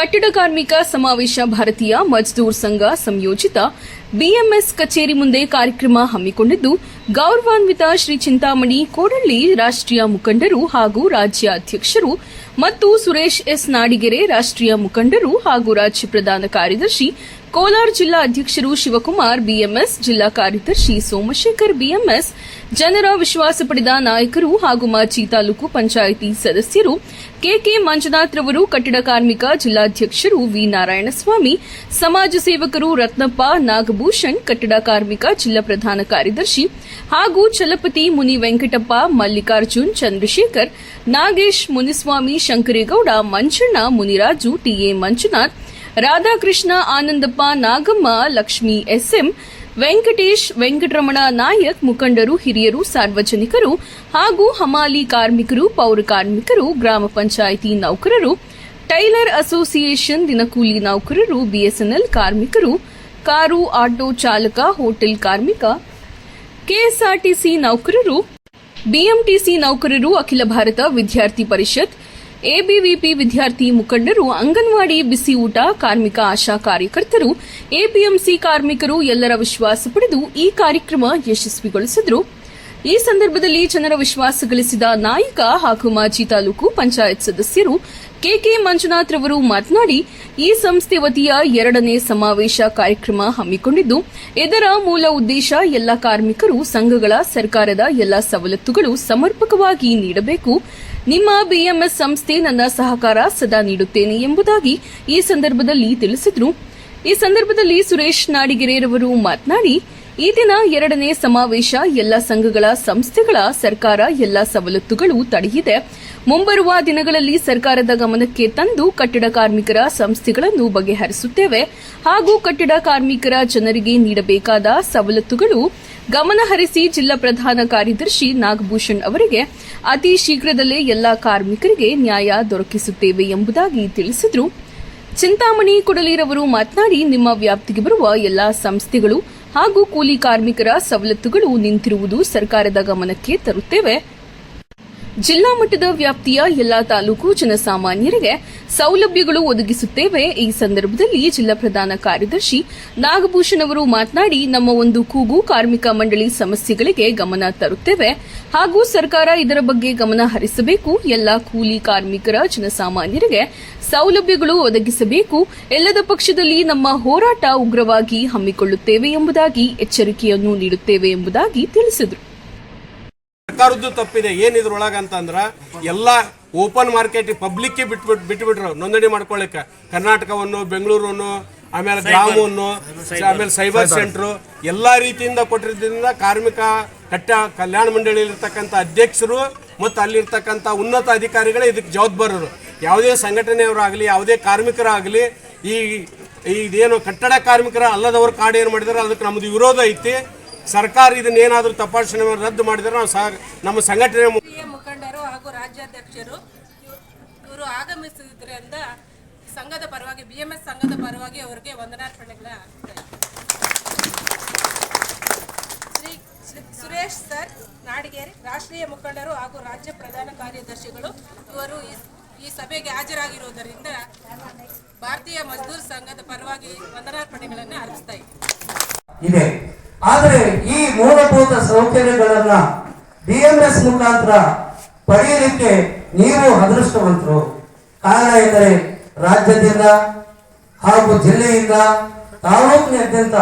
ಕಟ್ಟಡ ಕಾರ್ಮಿಕ ಸಮಾವೇಶ ಭಾರತೀಯ ಮಜ್ದೂರ್ ಸಂಘ ಸಂಯೋಜಿತ ಬಿಎಂಎಸ್ ಕಚೇರಿ ಮುಂದೆ ಕಾರ್ಯಕ್ರಮ ಹಮ್ಮಿಕೊಂಡಿದ್ದು, ಗೌರವಾನ್ವಿತ ಶ್ರೀ ಚಿಂತಾಮಣಿ ಕೋಡಳ್ಳಿ ರಾಷ್ಟ್ರೀಯ ಮುಖಂಡರು ಹಾಗೂ ರಾಜ್ಯ ಅಧ್ಯಕ್ಷರು ಮತ್ತು ಸುರೇಶ್ ಎಸ್ ನಾಡಿಗೆರೆ ರಾಷ್ಟ್ರೀಯ ಮುಖಂಡರು ಹಾಗೂ ರಾಜ್ಯ ಪ್ರಧಾನ ಕಾರ್ಯದರ್ಶಿ, ಕೋಲಾರ ಜಿಲ್ಲಾ ಅಧ್ಯಕ್ಷರು ಶಿವಕುಮಾರ್, ಬಿಎಂಎಸ್ ಜಿಲ್ಲಾ ಕಾರ್ಯದರ್ಶಿ ಸೋಮಶೇಖರ್, ಬಿಎಂಎಸ್ ಜನರ ವಿಶ್ವಾಸ ಪಡೆದ ನಾಯಕರು ಹಾಗೂ ಮಾಜಿ ತಾಲೂಕು ಪಂಚಾಯಿತಿ ಸದಸ್ಯರು ಕೆಕೆ ಮಂಜುನಾಥ್ ರವರು ಕಟ್ಟಡ ಕಾರ್ಮಿಕ ಜಿಲ್ಲಾಧ್ಯಕ್ಷರು ವಿ ನಾರಾಯಣಸ್ವಾಮಿ, ಸಮಾಜ ಸೇವಕರು ರತ್ನಪ್ಪ ನಾಗಭೂಷಣ್, ಕಟ್ಟಡ ಕಾರ್ಮಿಕ ಜಿಲ್ಲಾ ಪ್ರಧಾನ ಕಾರ್ಯದರ್ಶಿ ಹಾಗೂ ಚಲಪತಿ ಮುನಿ ವೆಂಕಟಪ್ಪ, ಮಲ್ಲಿಕಾರ್ಜುನ್, ಚಂದ್ರಶೇಖರ್, ನಾಗೇಶ್ ಮುನಿಸ್ವಾಮಿ, ಶಂಕರೇಗೌಡ, ಮಂಜಣ್ಣ ಮುನಿರಾಜು ಟಿಎ ಮಂಜುನಾಥ್, ರಾಧಾಕೃಷ್ಣ, ಆನಂದಪ್ಪ ನಾಗಮ್ಮ, ಲಕ್ಷ್ಮಿ ಎಸ್ಎಂ ವೆಂಕಟೇಶ್, ವೆಂಕಟರಮಣ ನಾಯಕ್, ಮುಖಂಡರು, ಹಿರಿಯರು, ಸಾರ್ವಜನಿಕರು ಹಾಗೂ ಹಮಾಲಿ ಕಾರ್ಮಿಕರು, ಪೌರ ಕಾರ್ಮಿಕರು, ಗ್ರಾಮ ಪಂಚಾಯಿತಿ ನೌಕರರು, ಟೈಲರ್ ಅಸೋಸಿಯೇಷನ್ ದಿನಕೂಲಿ ನೌಕರರು, ಬಿಎಸ್ಎನ್ಎಲ್ ಕಾರ್ಮಿಕರು, ಕಾರು ಆಟೋ ಚಾಲಕ, ಹೋಟೆಲ್ ಕಾರ್ಮಿಕ, ಕೆಎಸ್ಆರ್ಟಿಸಿ ನೌಕರರು, ಬಿಎಂಟಿಸಿ ನೌಕರರು, ಅಖಿಲ ಭಾರತ ವಿದ್ಯಾರ್ಥಿ ಪರಿಷತ್ ಎಬಿವಿಪಿ ವಿದ್ಯಾರ್ಥಿ ಮುಖಂಡರು ಅಂಗನವಾಡಿ ಬಿಸಿ ಊಟ, ಕಾರ್ಮಿಕ ಆಶಾ ಕಾರ್ಯಕರ್ತರು, ಎಪಿಎಂಸಿ ಕಾರ್ಮಿಕರು ಎಲ್ಲರ ವಿಶ್ವಾಸ ಪಡೆದು ಈ ಕಾರ್ಯಕ್ರಮ ಯಶಸ್ವಿಗೊಳಿಸಿದರು. ಈ ಸಂದರ್ಭದಲ್ಲಿ ಜನರ ವಿಶ್ವಾಸ ಗಳಿಸಿದ ನಾಯಕ ಹಾಗೂ ಮಾಜಿ ತಾಲೂಕು ಪಂಚಾಯತ್ ಸದಸ್ಯರು ಕೆಕೆ ಮಂಜುನಾಥ್ ರವರು ಮಾತನಾಡಿ, ಈ ಸಂಸ್ಥೆ ವತಿಯ ಎರಡನೇ ಸಮಾವೇಶ ಕಾರ್ಯಕ್ರಮ ಹಮ್ಮಿಕೊಂಡಿದ್ದು, ಇದರ ಮೂಲ ಉದ್ದೇಶ ಎಲ್ಲ ಕಾರ್ಮಿಕರು, ಸಂಘಗಳ, ಸರ್ಕಾರದ ಎಲ್ಲ ಸವಲತ್ತುಗಳು ಸಮರ್ಪಕವಾಗಿ ನೀಡಬೇಕು. ನಿಮ್ಮ ಬಿಎಂಎಸ್ ಸಂಸ್ಥೆ ನನ್ನ ಸಹಕಾರ ಸದಾ ನೀಡುತ್ತೇನೆ ಎಂಬುದಾಗಿ ಈ ಸಂದರ್ಭದಲ್ಲಿ ತಿಳಿಸಿದರು. ಈ ಸಂದರ್ಭದಲ್ಲಿ ಸುರೇಶ್ ನಾಡಿಗೆರೆರವರು ಮಾತನಾಡಿ, ಈ ದಿನ ಎರಡನೇ ಸಮಾವೇಶ ಎಲ್ಲ ಸಂಘಗಳ ಸಂಸ್ಥೆಗಳ ಸರ್ಕಾರ ಎಲ್ಲ ಸವಲತ್ತುಗಳು ತಡೆಯಿದೆ ಮುಂಬರುವ ದಿನಗಳಲ್ಲಿ ಸರ್ಕಾರದ ಗಮನಕ್ಕೆ ತಂದು ಕಟ್ಟಡ ಕಾರ್ಮಿಕರ ಸಂಸ್ಥೆಗಳನ್ನು ಬಗೆಹರಿಸುತ್ತೇವೆ ಹಾಗೂ ಕಟ್ಟಡ ಕಾರ್ಮಿಕರ ಜನರಿಗೆ ನೀಡಬೇಕಾದ ಸವಲತ್ತುಗಳು ಗಮನಹರಿಸಿ ಜಿಲ್ಲಾ ಪ್ರಧಾನ ಕಾರ್ಯದರ್ಶಿ ನಾಗಭೂಷಣ್ ಅವರಿಗೆ, ಅತಿ ಶೀಘ್ರದಲ್ಲೇ ಎಲ್ಲಾ ಕಾರ್ಮಿಕರಿಗೆ ನ್ಯಾಯ ದೊರಕಿಸುತ್ತೇವೆ ಎಂಬುದಾಗಿ ತಿಳಿಸಿದರು. ಚಿಂತಾಮಣಿ ಕುಡಲಿರವರು ಮಾತನಾಡಿ, ನಿಮ್ಮ ವ್ಯಾಪ್ತಿಗೆ ಬರುವ ಎಲ್ಲಾ ಸಂಸ್ಥೆಗಳು ಹಾಗೂ ಕೂಲಿ ಕಾರ್ಮಿಕರ ಸವಲತ್ತುಗಳು ನಿಂತಿರುವುದು ಸರ್ಕಾರದ ಗಮನಕ್ಕೆ ತರುತ್ತೇವೆ. ಜಿಲ್ಲಾ ಮಟ್ಟದ ವ್ಯಾಪ್ತಿಯ ಎಲ್ಲಾ ತಾಲೂಕು ಜನಸಾಮಾನ್ಯರಿಗೆ ಸೌಲಭ್ಯಗಳು ಒದಗಿಸುತ್ತೇವೆ. ಈ ಸಂದರ್ಭದಲ್ಲಿ ಜಿಲ್ಲಾ ಪ್ರಧಾನ ಕಾರ್ಯದರ್ಶಿ ನಾಗಭೂಷಣ್ ಅವರು ಮಾತನಾಡಿ, ನಮ್ಮ ಒಂದು ಕೂಗು ಕಾರ್ಮಿಕ ಮಂಡಳಿ ಸಮಸ್ಯೆಗಳಿಗೆ ಗಮನ ತರುತ್ತೇವೆ. ಹಾಗೂ ಸರ್ಕಾರ ಇದರ ಬಗ್ಗೆ ಗಮನ ಹರಿಸಬೇಕು. ಎಲ್ಲಾ ಕೂಲಿ ಕಾರ್ಮಿಕರ ಜನಸಾಮಾನ್ಯರಿಗೆ ಸೌಲಭ್ಯಗಳು ಒದಗಿಸಬೇಕು. ಎಲ್ಲದ ಪಕ್ಷದಲ್ಲಿ ನಮ್ಮ ಹೋರಾಟ ಉಗ್ರವಾಗಿ ಹಮ್ಮಿಕೊಳ್ಳುತ್ತೇವೆ ಎಂಬುದಾಗಿ ಎಚ್ಚರಿಕೆಯನ್ನು ನೀಡುತ್ತೇವೆ ಎಂಬುದಾಗಿ ತಿಳಿಸಿದರು. ಸರ್ಕಾರದ್ದು ತಪ್ಪಿದೆ. ಏನ್ ಇದ್ರೊಳಗೆ ಅಂತಂದ್ರೆ ಎಲ್ಲ ಓಪನ್ ಮಾರ್ಕೆಟ್ ಪಬ್ಲಿಕ್ ಬಿಟ್ಬಿಟ್ಟು ಬಿಟ್ಬಿಟ್ರು. ನೋಂದಣಿ ಮಾಡ್ಕೊಳ್ಳಿಕ್ಕೆ ಕರ್ನಾಟಕವನ್ನು ಬೆಂಗಳೂರನ್ನು ಆಮೇಲೆ ಗ್ರಾಮವನ್ನು ಆಮೇಲೆ ಸೈಬರ್ ಸೆಂಟ್ರು ಎಲ್ಲಾ ರೀತಿಯಿಂದ ಕೊಟ್ಟಿರೋದ್ರಿಂದ ಕಾರ್ಮಿಕ ಕಟ್ಟ ಕಲ್ಯಾಣ ಮಂಡಳಿ ಇರ್ತಕ್ಕಂಥ ಅಧ್ಯಕ್ಷರು ಮತ್ತು ಅಲ್ಲಿರ್ತಕ್ಕಂಥ ಉನ್ನತ ಅಧಿಕಾರಿಗಳೇ ಇದಕ್ಕೆ ಜವಾಬ್ದಾರರು. ಯಾವುದೇ ಸಂಘಟನೆಯವರಾಗಲಿ ಯಾವುದೇ ಕಾರ್ಮಿಕರಾಗಲಿ ಈ ಇದೇನು ಕಟ್ಟಡ ಕಾರ್ಮಿಕರ ಅಲ್ಲದವ್ರ ಕಾರ್ಡ್ ಏನು ಮಾಡಿದಾರೆ ಅದಕ್ಕೆ ನಮ್ಮದು ವಿರೋಧ ಐತಿ. ಸರ್ಕಾರ ಇದನ್ನೇನಾದರೂ ತಪಾಸಣೆ ಮಾಡಿ ರದ್ದು ಮಾಡಿದ್ರೆ ನಾವು ಸಹ ನಮ್ಮ ಸಂಘಟನೆ ಮುಖಂಡರು ಹಾಗೂ ರಾಜ್ಯಾಧ್ಯಕ್ಷರು ಇವರು ಆಗಮಿಸಿದ್ರಿಂದ ಸಂಘದ ಪರವಾಗಿ ಬಿ ಎಂ ಎಸ್ ಸಂಘದ ಪರವಾಗಿ ಅವರಿಗೆ ವಂದನಾರ್ಪಣೆಗಳ ಶ್ರೀ ಶ್ರೀ ಸುರೇಶ್ ಸರ್ ನಾಡಿಗೇರಿ ರಾಷ್ಟ್ರೀಯ ಮುಖಂಡರು ಹಾಗೂ ರಾಜ್ಯ ಪ್ರಧಾನ ಕಾರ್ಯದರ್ಶಿಗಳು ಇವರು ಈ ಈ ಸಭೆಗೆ ಹಾಜರಾಗಿರುವುದರಿಂದ ಭಾರತೀಯ ಮಜ್ದೂರ್ ಸಂಘದ ಪರವಾಗಿ ವಂದನಾರ್ಪಣೆಗಳನ್ನು ಅರ್ಪಿಸ್ತಾ ಇದ್ದೇವೆ. ಈ ಮೂಲಭೂತ ಸೌಕರ್ಯಗಳನ್ನ ಎಸ್ ಮುಖಾಂತರ ಪಡೆಯಲಿಕ್ಕೆ ನೀವು ಅದೃಷ್ಟವಂತರು. ಕಾರಣ ಎಂದರೆ ರಾಜ್ಯದಿಂದ ಹಾಗೂ ಜಿಲ್ಲೆಯಿಂದ ತಾಲೂಕಿನಾದ್ಯಂತ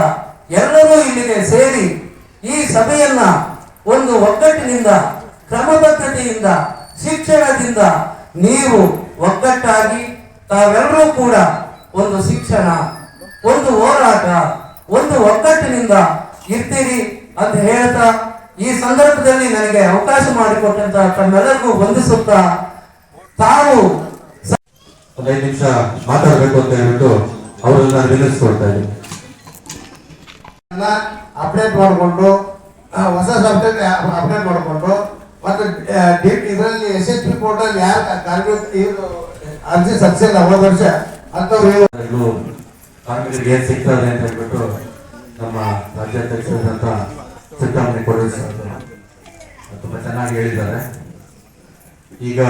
ಎಲ್ಲರೂ ಇಲ್ಲಿಗೆ ಸೇರಿ ಈ ಸಭೆಯನ್ನ ಒಂದು ಒಗ್ಗಟ್ಟಿನಿಂದ, ಕ್ರಮಬದ್ಧತೆಯಿಂದ, ಶಿಕ್ಷಣದಿಂದ ನೀವು ಒಗ್ಗಟ್ಟಾಗಿ ತಾವೆಲ್ಲರೂ ಕೂಡ ಒಂದು ಶಿಕ್ಷಣ, ಒಂದು ಹೋರಾಟ, ಒಂದು ಒಗ್ಗಟ್ಟಿನಿಂದ ಇರ್ತೀರಿ ಅಂತ ಹೇಳ್ತಾ ಈ ಸಂದರ್ಭದಲ್ಲಿ ನನಗೆ ಅವಕಾಶ ಮಾಡಿಕೊಟ್ಟಂತ ತಮ್ಮೆಲ್ಲರಿಗೂ ವಂದಿಸುತ್ತಾ ತಾವು ಒಂದು ಐದು ನಿಮಿಷ ಮಾತಾಡಬೇಕು ಅಂತ ಹೇಳ್ಬಿಟ್ಟು ಅವರನ್ನ ನಿಲ್ಲಿಸ್ಕೊಳ್ತಾ ಇದ್ದೀನಿ. ಅಪ್ಡೇಟ್ ಮಾಡಿಕೊಂಡು ಹೊಸ ಸಾಫ್ಟ್ವೇರ್ ಅಪ್ಡೇಟ್ ಮಾಡಿಕೊಂಡು ಮತ್ತು ಇದರಲ್ಲಿ ಎಸ್ ಎಚ್ ಪಿ ಪೋರ್ಟಲ್ ಯಾರು ಕಾರ್ಮಿಕ ಇದು ಅರ್ಜಿ ಸಲ್ಲಿಸಿಲ್ಲ ಹೋದ ವರ್ಷ ಅಂತವ್ರು ಕಾರ್ಮಿಕರಿಗೆ ಏನ್ ಸಿಗ್ತದೆ ಅಂತ ಹೇಳ್ಬಿಟ್ಟು ನಮ್ಮ ರಾಜ್ಯಾಧ್ಯಕ್ಷರಾದಂಥ ಸಿದ್ದರಾಮಯ್ಯ ಕೊಡಲಿ ಸರ್ ತುಂಬಾ ಚೆನ್ನಾಗಿ ಹೇಳಿದ್ದಾರೆ. ಈಗ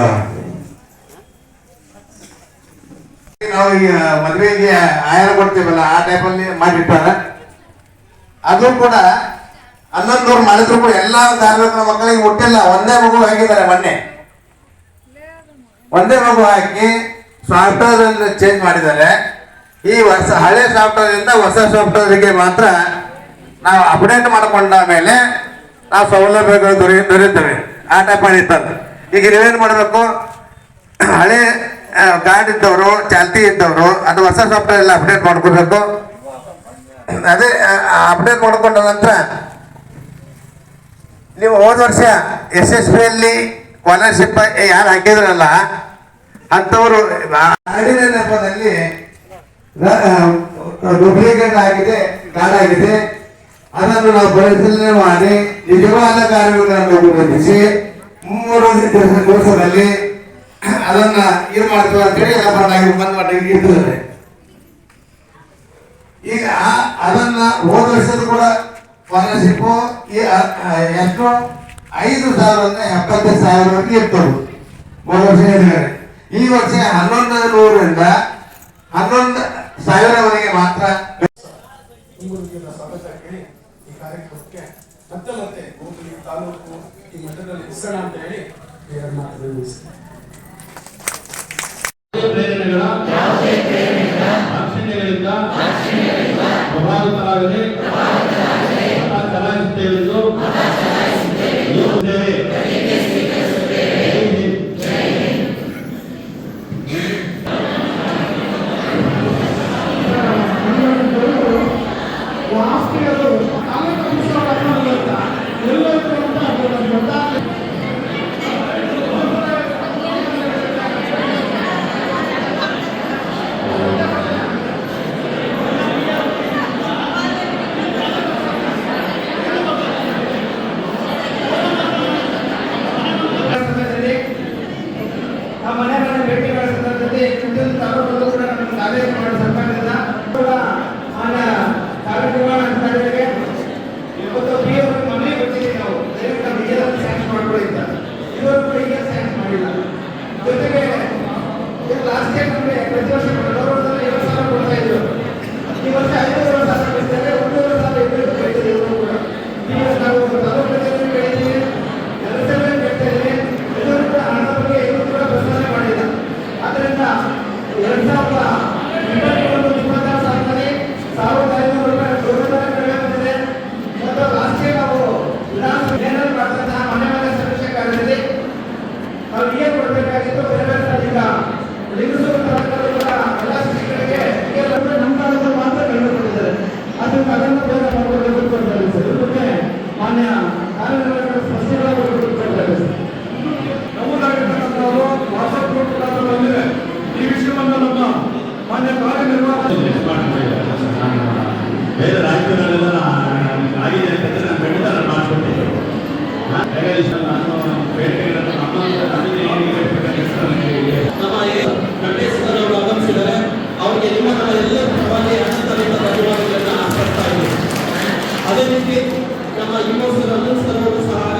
ನಾವು ಈಗ ಮದುವೆಗೆ ಆಯಾರ ಕೊಡ್ತೀವಲ್ಲ, ಆ ಟೈಪಲ್ಲಿ ಮಾಡಿಟ್ಟಾರ ಅದು ಕೂಡ ಹನ್ನೊಂದು ನೂರು ಮಾಡಿದ್ರು ಕೂಡ ಎಲ್ಲ ಧಾರ್ಮಿಕ ಮಕ್ಕಳಿಗೆ ಹುಟ್ಟಿಲ್ಲ. ಒಂದೇ ಮಗು ಹಾಕಿದ್ದಾರೆ ಮೊನ್ನೆ. ಒಂದೇ ಮಗು ಹಾಕಿ ಸಾಫ್ಟ್ವೇರ್ ಚೇಂಜ್ ಮಾಡಿದ್ದಾರೆ. ಈ ಹೊಸ ಹಳೆ ಸಾಫ್ಟ್ವೇರ್ ಇಂದ ಹೊಸ ಸಾಫ್ಟ್ವೇರ್ಗೆ ಮಾತ್ರ ನಾವು ಅಪ್ಡೇಟ್ ಮಾಡಿಕೊಂಡ ಮೇಲೆ ನಾವು ಸೌಲಭ್ಯಗಳು ದೊರೆ, ದೊರೆಯುತ್ತವೆ. ಆ ಟೈಪ್ ಮಾಡಿರ್ತದೆ ಈಗ ನೀವೇನು ಮಾಡಬೇಕು? ಹಳೆ ಗಾರ್ಡ್ ಇದ್ದವರು, ಚಾಲ್ತಿ ಇದ್ದವರು ಅದು ಹೊಸ ಸಾಫ್ಟ್ವೇರ್ ಎಲ್ಲ ಅಪ್ಡೇಟ್ ಮಾಡ್ಕೋಬೇಕು. ಅದೇ ಅಪ್ಡೇಟ್ ಮಾಡ್ಕೊಂಡ ನಂತರ ನೀವು ಹೋದ ವರ್ಷ ಎಸ್ ಎಸ್ ಪಿಯಲ್ಲಿ ಸ್ಕಾಲರ್ಶಿಪ್ ಯಾರು ಹಾಕಿದ್ರಲ್ಲ, ಅಂಥವರು ನೆಪದಲ್ಲಿ ಡೂಪ್ಲಿಕೇಟ್ ಆಗಿದೆ ಕಾರ್ಡ್ ಆಗಿದೆ ಅದನ್ನು ನಾವು ಪರಿಶೀಲನೆ ಮಾಡಿ, ನಿಜವಾದ ಕಾರ್ಯಗಳನ್ನು ಬಂಧಿಸಿ ಮೂರು ದಿವಸ- ದಿವಸದಲ್ಲಿ ಅದನ್ನ ಇದು ಮಾಡ್ತೀವಿ ಅಂತೇಳಿ ಎಲ್ಲ ಬಂದ್ ಮಾಡಿ ಇರ್ತದೆ ಈಗ ಅದನ್ನ ಹೋದ ವರ್ಷದ ಕೂಡ ಸ್ಕಾಲರ್ಶಿಪ್ ಎಷ್ಟು ಐದು ಸಾವಿರದಿಂದ ಎಪ್ಪತ್ತೈದು ಸಾವಿರವರೆಗೆ ಇರ್ತದೆ ಹೋದ ವರ್ಷ ಈ ವರ್ಷ ಹನ್ನೊಂದು ನೂರರಿಂದ ಹನ್ನೊಂದು ಸಾವಿರವರೆಗೆ ಮಾತ್ರ ಸ್ವಾಗತ ಹೇಳಿ ಈ ಕಾರ್ಯಕ್ರಮಕ್ಕೆ ಮತ್ತೆ ಮತ್ತೆ ಹೋಬಳಿ ತಾಲೂಕು ಈ ಮಟ್ಟದಲ್ಲಿ ಹೆಸರಣ ಅಂತ ಹೇಳಿ ಎರಡು ಮಾತುಗಳು. ಪ್ರೇರಣೆಗಳ ದಾಕ್ಷಿಣ್ಯಗಳಿಂದ ಅವರಿಗೆ ನಿಮ್ಮ ನಮ್ಮ ಎಲ್ಲ ಪರವಾಗಿ ಅನಂತರಿಂದ ಧನ್ಯವಾದಗಳನ್ನು ಆಸ್ಪಡ್ತಾ ಇದ್ದೀವಿ ಅದೇ ರೀತಿ ನಮ್ಮ ಯುವ ಸರ್ ಅನಂತ್ ಸರ್ ಅವರು ಸಹ